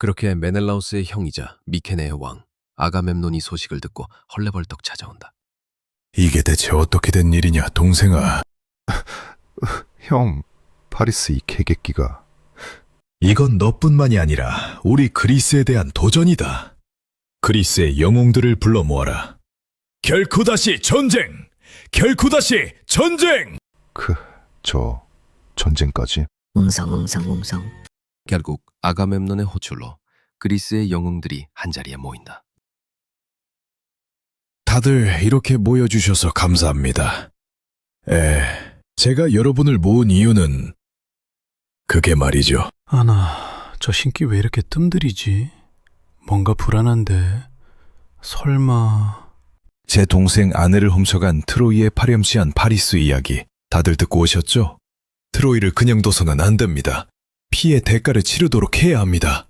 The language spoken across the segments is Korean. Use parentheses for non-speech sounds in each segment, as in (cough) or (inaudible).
그렇게 메넬라우스의 형이자 미케네의 왕 아가멤논이 소식을 듣고 헐레벌떡 찾아온다. 이게 대체 어떻게 된 일이냐, 동생아. (laughs) 형, 파리스 이 개객기가 이건 너뿐만이 아니라 우리 그리스에 대한 도전이다. 그리스의 영웅들을 불러 모아라. 결코 다시 전쟁! 결코 다시 전쟁! 그, 저 전쟁까지? 웅성웅성웅성 결국 아가멤논의 호출로 그리스의 영웅들이 한자리에 모인다. 다들 이렇게 모여주셔서 감사합니다. 에, 제가 여러분을 모은 이유는 그게 말이죠. 아나, 저 신기 왜 이렇게 뜸들이지? 뭔가 불안한데. 설마... 제 동생 아내를 훔쳐간 트로이의 파렴치한 파리스 이야기 다들 듣고 오셨죠? 트로이를 그냥 둬서는 안 됩니다. 피해 대가를 치르도록 해야 합니다.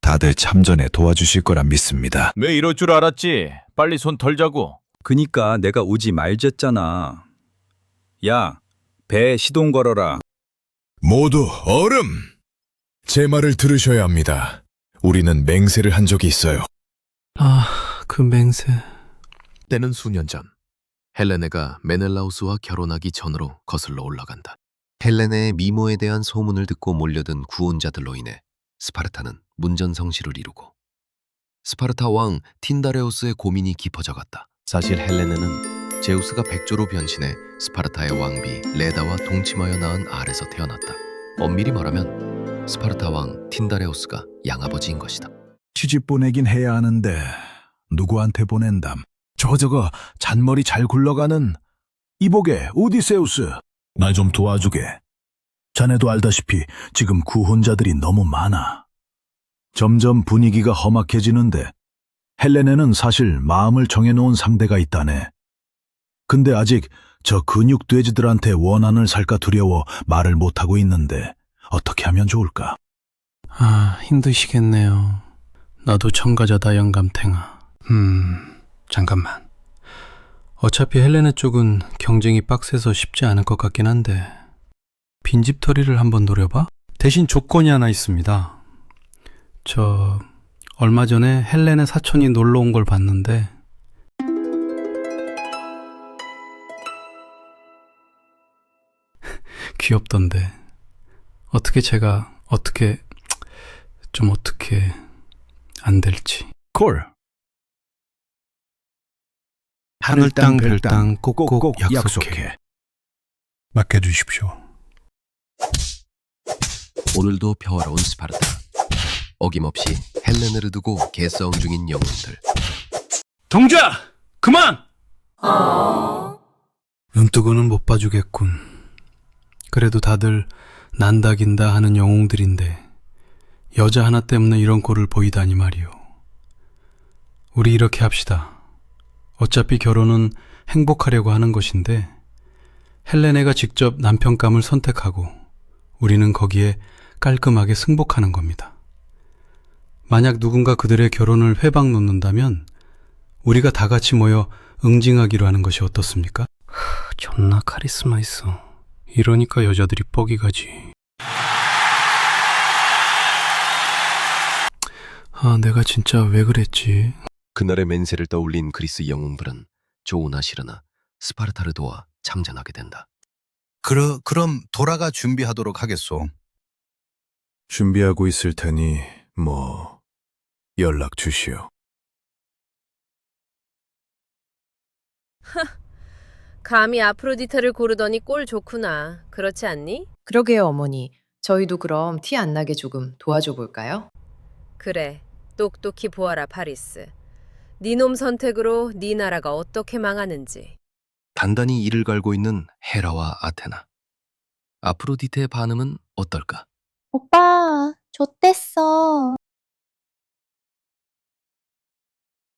다들 참전에 도와주실 거라 믿습니다. 왜 이럴 줄 알았지? 빨리 손 덜자고. 그니까 내가 오지 말랬잖아. 야, 배 시동 걸어라. 모두 얼음! 제 말을 들으셔야 합니다. 우리는 맹세를 한 적이 있어요. 아, 그 맹세... 때는 수년 전 헬레네가 메넬라우스와 결혼하기 전으로 거슬러 올라간다. 헬레네의 미모에 대한 소문을 듣고 몰려든 구원자들로 인해 스파르타는 문전성시를 이루고 스파르타 왕 틴다레우스의 고민이 깊어져 갔다. 사실 헬레네는 제우스가 백조로 변신해 스파르타의 왕비 레다와 동침하여 낳은 알에서 태어났다. 엄밀히 말하면 스파르타 왕 틴다레우스가 양아버지인 것이다. 시집 보내긴 해야 하는데 누구한테 보낸담? 저 저거 잔머리 잘 굴러가는 이복의 오디세우스 날 좀 도와주게. 자네도 알다시피 지금 구혼자들이 너무 많아. 점점 분위기가 험악해지는데 헬레네는 사실 마음을 정해놓은 상대가 있다네. 근데 아직 저 근육 돼지들한테 원한을 살까 두려워 말을 못하고 있는데 어떻게 하면 좋을까? 아, 힘드시겠네요. 나도 첨가자다 영감탱아. 음, 잠깐만. 어차피 헬레네 쪽은 경쟁이 빡세서 쉽지 않을 것 같긴 한데 빈집털이를 한번 노려봐? 대신 조건이 하나 있습니다. 저 얼마 전에 헬레네 사촌이 놀러 온 걸 봤는데 (laughs) 귀엽던데 어떻게 제가 어떻게 좀 어떻게 안 될지 콜. 하늘 땅 별 땅 꼭꼭 약속해. 맡겨주십시오. 오늘도 평화로운 스파르타. 어김없이 헬레네를 두고 개싸움 중인 영웅들. 동자 그만. 눈 뜨고는 못 봐주겠군. 그래도 다들 난다 긴다 하는 영웅들인데 여자 하나 때문에 이런 꼴을 보이다니 말이오. 우리 이렇게 합시다. 어차피 결혼은 행복하려고 하는 것인데 헬레네가 직접 남편감을 선택하고 우리는 거기에 깔끔하게 승복하는 겁니다. 만약 누군가 그들의 결혼을 회방 놓는다면 우리가 다 같이 모여 응징하기로 하는 것이 어떻습니까? 존나 카리스마 있어. 이러니까 여자들이 뻑이 가지. 아, 내가 진짜 왜 그랬지? 그날의 맹세를 떠올린 그리스 영웅들은 좋으나 싫으나 스파르타를 도와 창전하게 된다. 그러, 그럼 돌아가 준비하도록 하겠소. 준비하고 있을 테니, 뭐, 연락 주시오. 감히 아프로디테를 고르더니 꼴 좋구나. 그렇지 않니? 그러게요, 어머니. 저희도 그럼 티 안 나게 조금 도와줘 볼까요? 그래. 똑똑히 보아라, 파리스. 네놈 선택으로 네 나라가 어떻게 망하는지. 단단히 이를 갈고 있는 헤라와 아테나. 아프로디테의 반응은 어떨까? 오빠, 좆됐어.